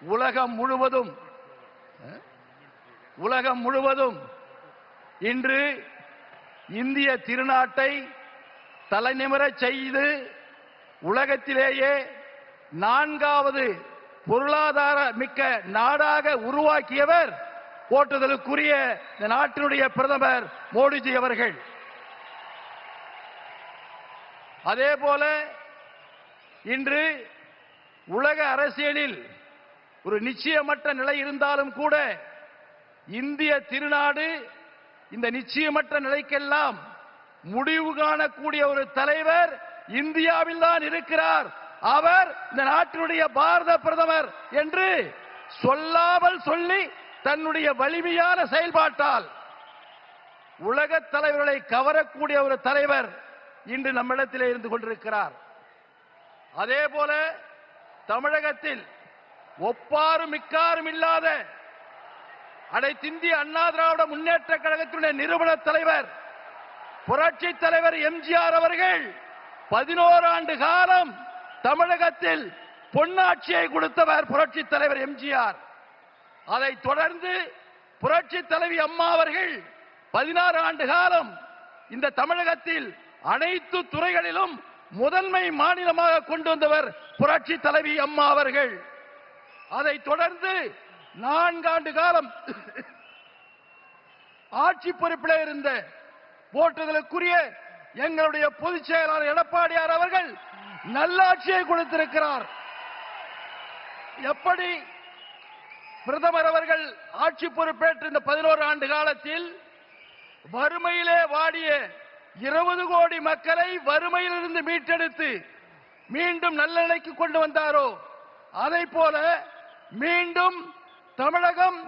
உலகம் முழுவதும் உலகம் முழுவதும் இன்று இந்திய திருநாட்டை தலைநிமிரச் செய்து உலகத்திலேயே நான்காவது பொருளாதார மிக்க நாடாக உருவாக்கியவர் போற்றுதலுக்குரிய இந்த நாட்டினுடைய பிரதமர் மோடிஜி அவர்கள். அதே போல இன்று உலக அரசியலில் ஒரு நிச்சயமற்ற நிலை இருந்தாலும் கூட இந்திய திருநாடு இந்த நிச்சயமற்ற நிலைக்கெல்லாம் முடிவு காணக்கூடிய ஒரு தலைவர் இந்தியாவில் தான் இருக்கிறார். அவர் இந்த நாட்டினுடைய பாரத பிரதமர் என்று சொல்லாமல் சொல்லி தன்னுடைய வலிமையான செயல்பாட்டால் உலக தலைவர்களை கவரக்கூடிய ஒரு தலைவர் இன்று நம்மிடத்தில் இருந்து கொண்டிருக்கிறார். அதே போல தமிழகத்தில் ஒப்பாரும் மிக்காரும் இல்லாத அனைத்திந்திய அண்ணா திராவிட முன்னேற்ற கழகத்தினுடைய நிறுவன தலைவர் புரட்சி தலைவர் எம்ஜிஆர் அவர்கள் பதினோரு ஆண்டு காலம் தமிழகத்தில் பொன்னாட்சியை கொடுத்தவர் புரட்சி தலைவர் எம்ஜிஆர். அதை தொடர்ந்து புரட்சி தலைவி அம்மா அவர்கள் பதினாறு ஆண்டு காலம் இந்த தமிழகத்தில் அனைத்து துறைகளிலும் முதன்மை மாநிலமாக கொண்டு வந்தவர் புரட்சி தலைவி அம்மா அவர்கள். அதை தொடர்ந்து நான்காண்டு காலம் ஆட்சி பொறுப்பில் இருந்த போற்றுதலுக்குரிய எங்களுடைய பொதுச் செயலாளர் எடப்பாடியார் அவர்கள் நல்லாட்சியை கொடுத்திருக்கிறார். எப்படி பிரதமர் அவர்கள் ஆட்சி பொறுப்பேற்ற இந்த பதினோரு ஆண்டு காலத்தில் வறுமையிலே வாடிய இருபது கோடி மக்களை வறுமையிலிருந்து மீட்டெடுத்து மீண்டும் நல்ல நிலைக்கு கொண்டு வந்தாரோ? அதை போல மீண்டும் தமிழகம்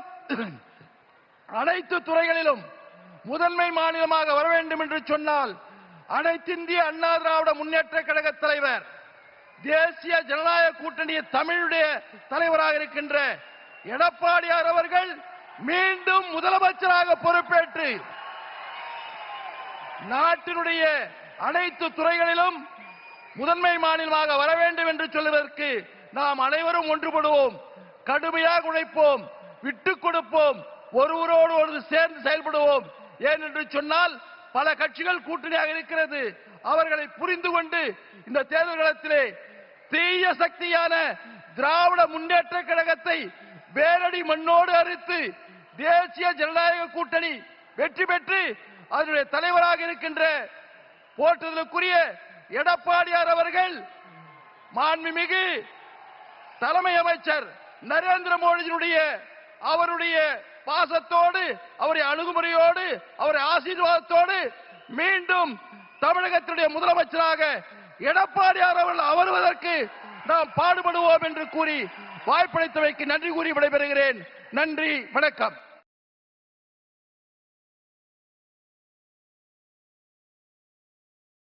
அனைத்து துறைகளிலும் முதன்மை மாநிலமாக வர வேண்டும் என்று சொன்னால் அனைத்திந்திய அண்ணா திராவிட முன்னேற்ற கழக தலைவர் தேசிய ஜனநாயக கூட்டணி தமிழுடைய தலைவராக இருக்கின்ற எடப்பாடியார் அவர்கள் மீண்டும் முதலமைச்சராக பொறுப்பேற்று நாட்டினுடைய அனைத்து துறைகளிலும் முதன்மை மாநிலமாக வர வேண்டும் என்று சொல்வதற்கு நாம் அனைவரும் ஒன்றுபடுவோம். கடுமையாக உழைப்போம் விட்டுக் கொடுப்போம் ஒருவரோடு ஒரு சேர்ந்து செயல்படுவோம். ஏனென்று சொன்னால் பல கட்சிகள் கூட்டணியாக இருக்கிறது. அவர்களை புரிந்து கொண்டு இந்த தேர்தல் களத்திலே தீய சக்தியான திராவிட முன்னேற்ற கழகத்தை வேரடி மண்ணோடு அறுத்து தேசிய ஜனநாயக கூட்டணி வெற்றி பெற்று அதனுடைய தலைவராக இருக்கின்ற போற்றுதலுக்குரிய எடப்பாடியார் அவர்கள் மாண்புமிகு தலைமை அமைச்சர் நரேந்திர மோடியினுடைய அவருடைய பாசத்தோடு அவருடைய அணுகுமுறையோடு அவருடைய ஆசீர்வாதத்தோடு மீண்டும் தமிழகத்தினுடைய முதலமைச்சராக எடப்பாடியார் அவர்கள் அவருவதற்கு நாம் பாடுபடுவோம் என்று கூறி வாய்ப்பளித்தவைக்கு நன்றி கூறி விடைபெறுகிறேன். நன்றி வணக்கம்.